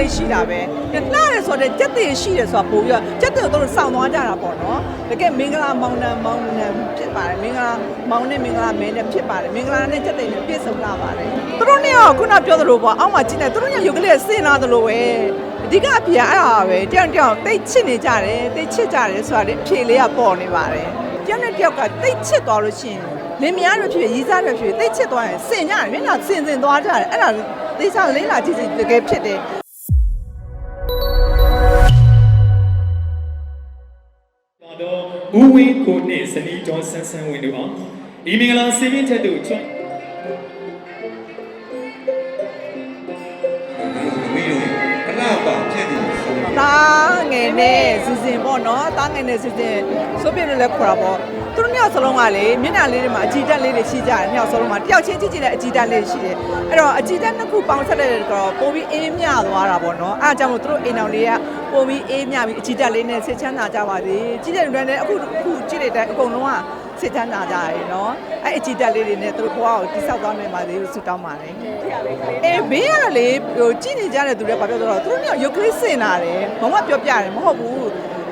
သိရှိတာပဲလှတယ်ဆိုတော့ကြက်သိရှိတယ်ဆိုတာပို့ပြီးတော့ကြက်သိကိုတို့စောင့်သွားကြတာပေါ့နော်တကယ်မင်္ဂလာမောင်နှံမောင်နှံဖြစ်ပါတယ်မင်္ဂလာမောင်နဲ့မင်္ဂလာမဲနဲ့ဖြစ်ပါတယ်မင်္ဂလာနဲ့ကြက်သိနဲ့ပြည့်စုံလာပါတယ်သူတို့နှစ်ယောက်ခုနပြောသလိုပေါ့အောက်မှာကြည့်နေသူတို့ညရုပ်ကလေးစင်လာသလိုပဲအဓိကအဖေကအဲ့ဒါပဲတယောက်တယောက်တိတ်ချစ်နေကြတယ်တိတ်ချစ်ကြတယ်ဆိုတာလေအဖြေလေးကပေါ်နေပါတယ်တယောက်နဲ့တယောက်ကတိတ်ချစ်သွားလို့ရှိရင်လင်မယားတွေဖြစ်ရေးစားတွေဖြစ်တိတ်ချစ်သွားရင်စင်ကြတယ်မျက်နှာစင်စင်သွားကြတယ်အဲ့ဒါသိစားလေးလာကြည့်ကြည့်တကယ်ဖြစ်တယ် တော်တော့ဦးဝင်းကိုနှင့်ဇနီးတော်ဆန်းဆန်းဝင်းတို့အောင်ဒီမင်္ဂလာစင်မြင့်ထက်တို့ချွတ် ငယ်နဲ့စီစဉ်ပေါ့နော်တားငယ်နဲ့စီစဉ်ဆိုပြလို့လည်းခေါ်တာပေါ့သူတို့နှစ်ယောက်စလုံးကလေမျက်နှာလေးတွေမှာအကြည်တက်လေးတွေရှိကြတယ်နှစ်ယောက်စလုံးမှာတယောက်ချင်းကြည့်ကြည့်တဲ့အကြည်တက်လေးရှိတယ်အဲ့တော့အကြည်တက်နှစ်ခုပေါင်းဆက်တဲ့တော့ပိုပြီးအေးမြသွားတာပေါ့နော်အဲ့ဒါကြောင့်မို့သူတို့အိမ်တော်လေးကပိုပြီးအေးမြပြီးအကြည်တက်လေးနဲ့ဆက်ချမ်းသာကြပါစေကြည့်တဲ့လူတွေလည်းအခုအခုကြည့်တဲ့အကုန်လုံးက စစ်တမ်းလာကြရယ်နော်အဲ့အကြည်တက်လေးတွေနဲ့သူတို့ဘဝကိုတိဆောက်သွားနိုင်ပါစေလို့ဆုတောင်းပါတယ်အေးဘေးကလေဟိုကြည့်နေကြတဲ့သူတွေဘာပြောတော့သူတို့ကရုပ်ကလေးစင်လာတယ်မမပြောပြတယ်မဟုတ်ဘူး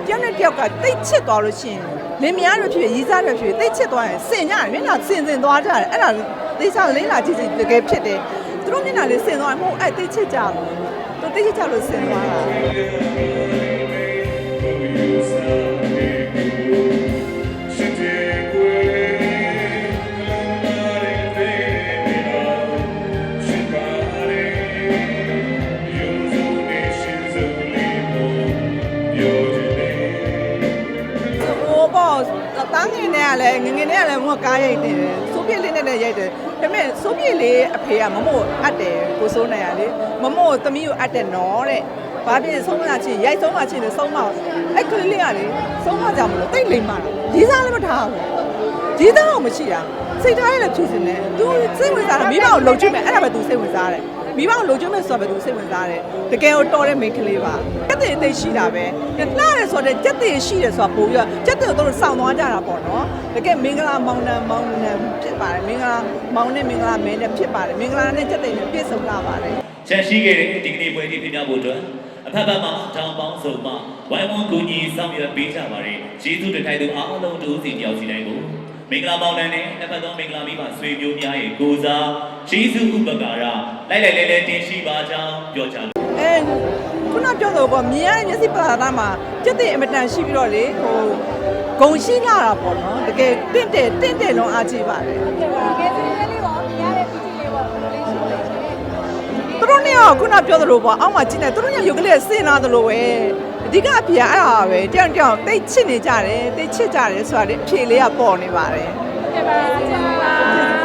တယောက်နဲ့တယောက်ကတိတ်ချစ်သွားလို့ရှိရင်လင်မယားတွေဖြစ်ရေးစားတွေဖြစ်တိတ်ချစ်သွားရင်စင်ကြတယ်မျက်နှာစင်စင်သွားကြတယ်အဲ့ဒါသိစားလေးလာကြည့်ကြည့်တကယ်ဖြစ်တယ်သူတို့မျက်နှာလေးစင်သွားရင်မဟုတ်အဲ့တိတ်ချစ်ကြဘူးသူတိတ်ချစ်ကြလို့စင်သွားတာ တန်းငင်နဲ့ကလည်းငငယ်နဲ့ကလည်းမကားရိုက်တယ်စိုးပြည့်လေးနဲ့လည်းရိုက်တယ်ဒါပေမဲ့စိုးပြည့်လေးအဖေကမမို့အပ်တယ်ကိုစိုးနေရလေမမို့သမီးကိုအပ်တယ်နော်တဲ့ဘာဖြစ်ဆုံးမလားချင်းရိုက်ဆုံးမချင်းလည်းဆုံးမအဲ့ကလေးလေးကလေဆုံးမကြမလို့တိတ်လိမ်မာတာရေးစားလည်းမထားဘူးရေးသားတော့မရှိတာစိတ်ထားရလည်းဖြူစင်တယ်သူစိတ်ဝင်စားတာမိဘကိုလှုပ်ချွေးမယ်အဲ့ဒါပဲသူစိတ်ဝင်စားတယ် မိဘကိုလှုပ်ချွေးမယ်ဆိုတာပဲသူစိတ်ဝင်စားတယ်တကယ်ကိုတော်တဲ့မိန်းကလေးပါကြက်တဲ့အသိရှိတာပဲလှတယ်ဆိုတော့ကြက်တဲ့ရှိတယ်ဆိုတာပို့ပြီးတော့ကြက်တဲ့ကိုတို့စောင့်သွားကြတာပေါ့နော်တကယ်မင်္ဂလာမောင်နှံမောင်နှံဖြစ်ပါတယ်မင်္ဂလာမောင်နဲ့မင်္ဂလာမဲနဲ့ဖြစ်ပါတယ်မင်္ဂလာနဲ့ကြက်တဲ့နဲ့ပြည့်စုံလာပါတယ်ချန်ရှိခဲ့တဲ့ဒီကနေ့ပွဲကြီးပြပြဖို့အတွက်အဖက်ဖက်မှာတောင်ပေါင်းစုံမှဝိုင်းဝန်းကူညီဆောင်ရွက်ပေးကြပါရယ်ကျေးဇူးတင်ထိုက်သူအားလုံးတို့စီတယောက်စီတိုင်းကို မင်္ဂလာပေါင်းတန်းနဲ့တစ်ဖက်သောမင်္ဂလာမိဘဆွေမျိုးများရဲ့ကိုစားကျေးဇူးဥပကာရလိုက်လိုက်လဲလဲတင်ရှိပါကြောင်းပြောချလို့အဲခုနပြောတော့ပေါ့မြင်ရတဲ့မျက်စိပါတာမှာကြက်တဲ့အမတန်ရှိပြီးတော့လေဟိုဂုံရှိလာတာပေါ့နော်တကယ်တင့်တယ်တင့်တယ်လုံးအားကြည့်ပါတယ်ကဲကဲစီလေးပေါ့မြင်ရတဲ့ PT လေးပေါ့ဘယ်လိုလေးရှိလဲရှင်သူတို့နှစ်ယောက်ခုနပြောသလိုပေါ့အောက်မှာကြည့်နေသူတို့ညရုပ်ကလေးစင်လာသလိုပဲ အဓိကအဖေကအဲ့ဒါပဲတယောက်တယောက်တိတ်ချစ်နေကြတယ်တိတ်ချစ်ကြတယ်ဆိုတာလေအဖြေလေးကပေါ်နေပါတယ်ကဲပါကျေးဇူးပါ